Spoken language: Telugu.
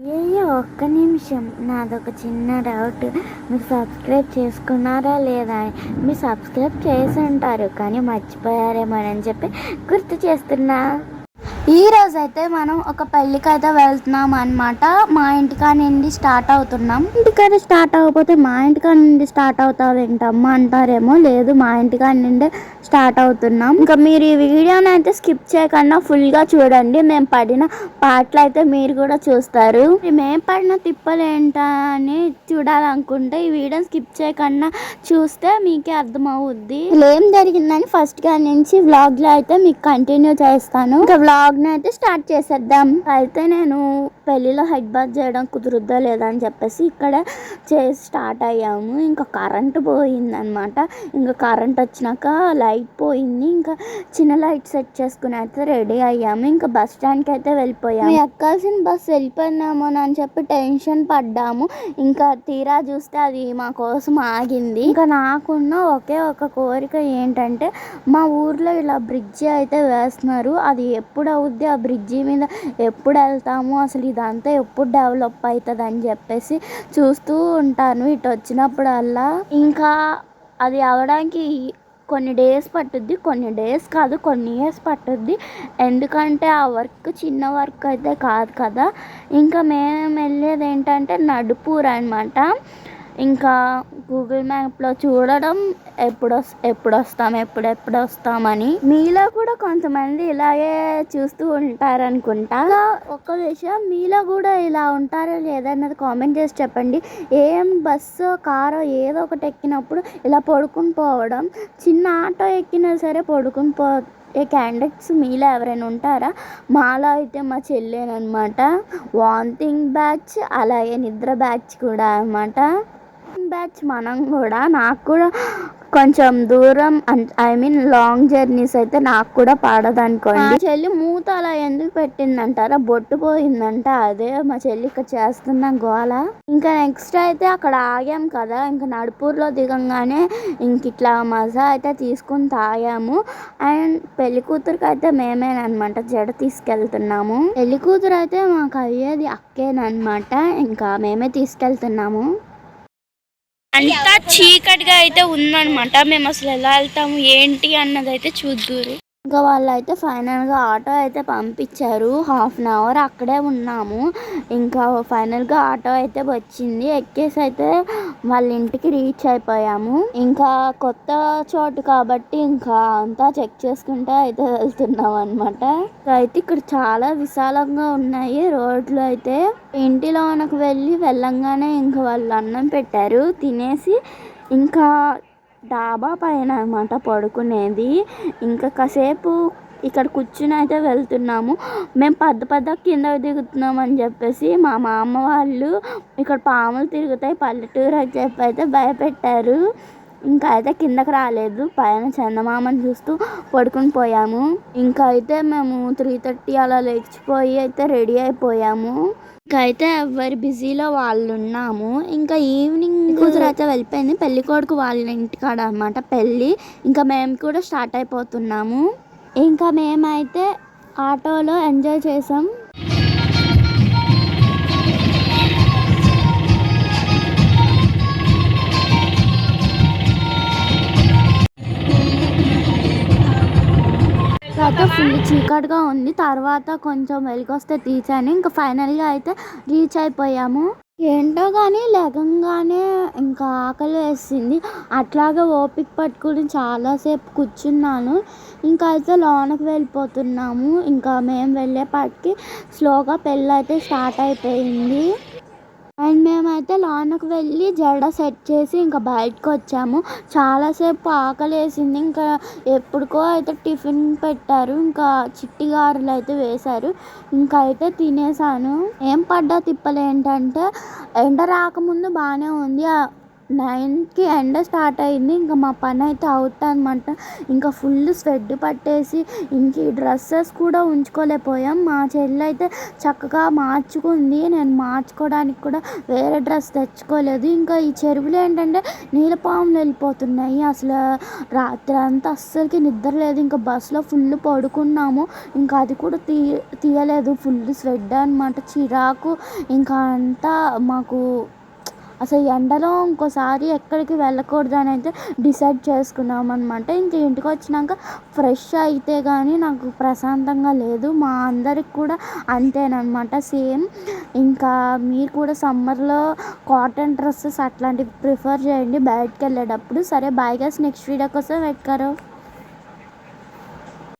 అయ్యో ఒక్క నిమిషం. నాదొక చిన్న డౌట్. మీరు సబ్స్క్రైబ్ చేసుకున్నారా లేదా? మీరు సబ్స్క్రైబ్ చేసి ఉంటారు కానీ మర్చిపోయారేమోనని చెప్పి గుర్తు చేస్తున్నా. ఈ రోజు అయితే మనం ఒక పెళ్ళికి అయితే వెళ్తున్నాం అనమాట మా ఇంటికా నుండి స్టార్ట్ అవుతున్నాం. ఇంటికాడ స్టార్ట్ అవ్వకపోతే మా ఇంటికా నుండి స్టార్ట్ అవుతావు ఏంటమ్మా అంటారేమో లేదు మా ఇంటికా నుండి స్టార్ట్ అవుతున్నాం. ఇంకా మీరు ఈ వీడియోని అయితే స్కిప్ చేయకుండా ఫుల్గా చూడండి. మేము పడిన పాటలు అయితే మీరు కూడా చూస్తారు. మేము పడిన తిప్పలు ఏంటా అని చూడాలనుకుంటే ఈ వీడియో స్కిప్ చేయకుండా చూస్తే మీకే అర్థమవుద్ది. ఏం జరిగిందని ఫస్ట్గా నుంచి వ్లాగ్లో అయితే మీకు కంటిన్యూ చేస్తాను. ఇంకా వ్లాగ్ వ్లాగ్ని అయితే స్టార్ట్ చేసేద్దాం. అయితే నేను పెళ్ళిలో హెడ్ బాత్ చేయడం కుదురుద్దా లేదా అని చెప్పేసి ఇక్కడ చేసి స్టార్ట్ అయ్యాము. ఇంకా కరెంట్ పోయిందనమాట. ఇంకా కరెంట్ వచ్చినాక లైట్ పోయింది. ఇంకా చిన్న లైట్ సెట్ చేసుకుని అయితే రెడీ అయ్యాము. ఇంకా బస్ స్టాండ్కి అయితే వెళ్ళిపోయాము. ఎక్కాల్సిన బస్ వెళ్ళిపోయినామో అని చెప్పి టెన్షన్ పడ్డాము. ఇంకా తీరా చూస్తే అది మా కోసం ఆగింది. ఇంకా నాకున్న ఒకే ఒక కోరిక ఏంటంటే మా ఊర్లో ఇలా బ్రిడ్జి అయితే వేస్తున్నారు. అది ఎప్పుడు అవుద్ది ఆ బ్రిడ్జి మీద. ఎప్పుడు వెళ్తాము? అసలు ఇదంతా ఎప్పుడు డెవలప్ అవుతుంది అని చెప్పేసి చూస్తూ ఉంటాను ఇటు వచ్చినప్పుడల్లా. ఇంకా అది అవడానికి కొన్ని డేస్ పట్టుద్ది కొన్ని డేస్ కాదు కొన్ని ఇయర్స్ పట్టుద్ది. ఎందుకంటే ఆ వర్క్ చిన్న వర్క్ అయితే కాదు కదా. ఇంకా మేము వెళ్ళేది ఏంటంటే నడుపూర్ అనమాట ఇంకా గూగుల్ మ్యాప్లో చూడడం ఎప్పుడు ఎప్పుడు వస్తాం ఎప్పుడు ఎప్పుడు వస్తామని. మీలో కూడా కొంతమంది ఇలాగే చూస్తూ ఉంటారనుకుంటా. ఒక్క ఒక విషయం మీలో కూడా ఇలా ఉంటారో లేదన్నది కామెంట్ చేసి చెప్పండి. ఏం బస్సు కారో ఏదో ఒకటి ఎక్కినప్పుడు ఇలా పడుకుని పోవడం చిన్న ఆటో ఎక్కినా సరే పడుకుని పో ఏ క్యాండిడేట్స్ మీలో ఎవరైనా ఉంటారా? మాలో అయితే మా చెల్లేనమాట వాంతింగ్ బ్యాచ్ అలాగే నిద్ర బ్యాచ్ కూడా అనమాట బ్యాచ్ మనం కూడా నాకు కూడా కొంచెం దూరం ఐ మీన్ లాంగ్ జర్నీస్ అయితే నాకు కూడా పడదనుకోండి. మా చెల్లి మూత అలా ఎందుకు పెట్టిందంటారా? బొట్టు పోయిందంట అదే మా చెల్లి ఇక్కడ చేస్తున్న గోల. ఇంకా నెక్స్ట్ అయితే అక్కడ ఆగాం కదా ఇంకా నడుపూర్లో దిగంగానే ఇంక ఇట్లా మజా అయితే తీసుకుని తాగాము. అండ్ పెళ్ళి కూతురికి అయితే మేమేనమాట జడ తీసుకెళ్తున్నాము. పెళ్ళి కూతురు అయితే మాకు అయ్యేది అక్కేనమాట ఇంకా మేమే తీసుకెళ్తున్నాము. అంతా చీకటిగా అయితే ఉందన్నమాట. మేము అసలు ఎలా వెళ్తాము ఏంటి అన్నది అయితే చూద్దూరు. ఇంకా వాళ్ళు అయితే ఫైనల్గా ఆటో అయితే పంపించారు. హాఫ్ అన్ అవర్ అక్కడే ఉన్నాము. ఇంకా ఫైనల్గా ఆటో అయితే వచ్చింది. ఎక్కేసి అయితే వాళ్ళ ఇంటికి రీచ్ అయిపోయాము. ఇంకా కొత్త చోటు కాబట్టి ఇంకా అంతా చెక్ చేసుకుంటూ అయితే వెళ్తున్నాం అనమాట అయితే ఇక్కడ చాలా విశాలంగా ఉన్నాయి రోడ్లు అయితే. ఇంటిలోనకు వెళ్ళి వెళ్ళంగానే ఇంకా వాళ్ళు అన్నం పెట్టారు. తినేసి ఇంకా డాబా పైన అనమాట పడుకునేది. ఇంకా కాసేపు ఇక్కడ కూర్చుని అయితే వెళ్తున్నాము. మేము పెద్ద పెద్ద కింద దిగుతున్నాం అని చెప్పేసి మా మామ వాళ్ళు ఇక్కడ పాములు తిరుగుతాయి పల్లెటూరు అని చెప్పి అయితే భయపెట్టారు. ఇంకా అయితే కిందకి రాలేదు పైన చందమామని చూస్తూ పడుకుని పోయాము. ఇంకా అయితే మేము త్రీ థర్టీ అలా లేచిపోయి అయితే రెడీ అయిపోయాము. ఇంకా అయితే ఎవరి బిజీలో వాళ్ళు ఉన్నాము. ఇంకా ఈవినింగ్ కూతురు అయితే వెళ్ళిపోయింది పెళ్ళి కొడుకు వాళ్ళ ఇంటికాడ అనమాట పెళ్ళి. ఇంకా మేము కూడా స్టార్ట్ అయిపోతున్నాము. ఇంకా మేమైతే ఆటోలో ఎంజాయ్ చేసాం. అయితే ఫుల్ చీకటిగా ఉంది. తర్వాత కొంచెం వెలిగొస్తే తీసాను ఇంకా ఫైనల్గా అయితే రీచ్ అయిపోయాము. ఏంటో కానీ లేకంగానే ఇంకా ఆకలి వేసింది. అట్లాగే ఓపిక పట్టుకుని చాలాసేపు కూర్చున్నాను. ఇంకా అయితే లోనకి వెళ్ళిపోతున్నాము. ఇంకా మేము వెళ్ళేపాటికి స్లోగా పెళ్ళి అయితే స్టార్ట్ అయిపోయింది. అండ్ మేమైతే లోనకి వెళ్ళి జడ సెట్ చేసి ఇంకా బయటకు వచ్చాము. చాలాసేపు ఆకలి వేసింది ఇంకా ఎప్పుడుకో అయితే టిఫిన్ పెట్టారు. ఇంకా చిట్టిగారులు అయితే వేశారు. ఇంకా అయితే తినేసాను. ఏం పడ్డా తిప్పలేంటంటే ఎండ రాకముందు బాగానే ఉంది. నైన్కి ఎండ స్టార్ట్ అయింది. ఇంకా మా పని అయితే అవుతా అనమాట ఇంకా ఫుల్ స్వెడ్ పట్టేసి ఇంక ఈ డ్రెస్సెస్ కూడా ఉంచుకోలేకపోయాం. మా చెల్లి అయితే చక్కగా మార్చుకుంది. నేను మార్చుకోవడానికి కూడా వేరే డ్రెస్ తెచ్చుకోలేదు. ఇంకా ఈ చెరువులు ఏంటంటే నీలపాములు వెళ్ళిపోతున్నాయి. అసలు రాత్రి అంతా అస్సలకి నిద్ర లేదు. ఇంకా బస్సులో ఫుల్ పడుకున్నాము. ఇంకా అది కూడా తీ తీయలేదు. ఫుల్ స్వెడ్ అనమాట చిరాకు. ఇంకా అంతా మాకు అసలు ఎండలో ఇంకోసారి ఎక్కడికి వెళ్ళకూడదు అని అయితే డిసైడ్ చేసుకున్నాం అనమాట ఇంక ఇంటికి వచ్చినాక ఫ్రెష్ అయితే కానీ నాకు ప్రశాంతంగా లేదు. మా అందరికి కూడా అంతేనమాట సేమ్ ఇంకా మీరు కూడా సమ్మర్లో కాటన్ డ్రెస్సెస్ అట్లాంటివి ప్రిఫర్ చేయండి. బయటకు వెళ్ళేటప్పుడు. సరే బాయ్ గస్ నెక్స్ట్ వీడియో కోసం వెయిట్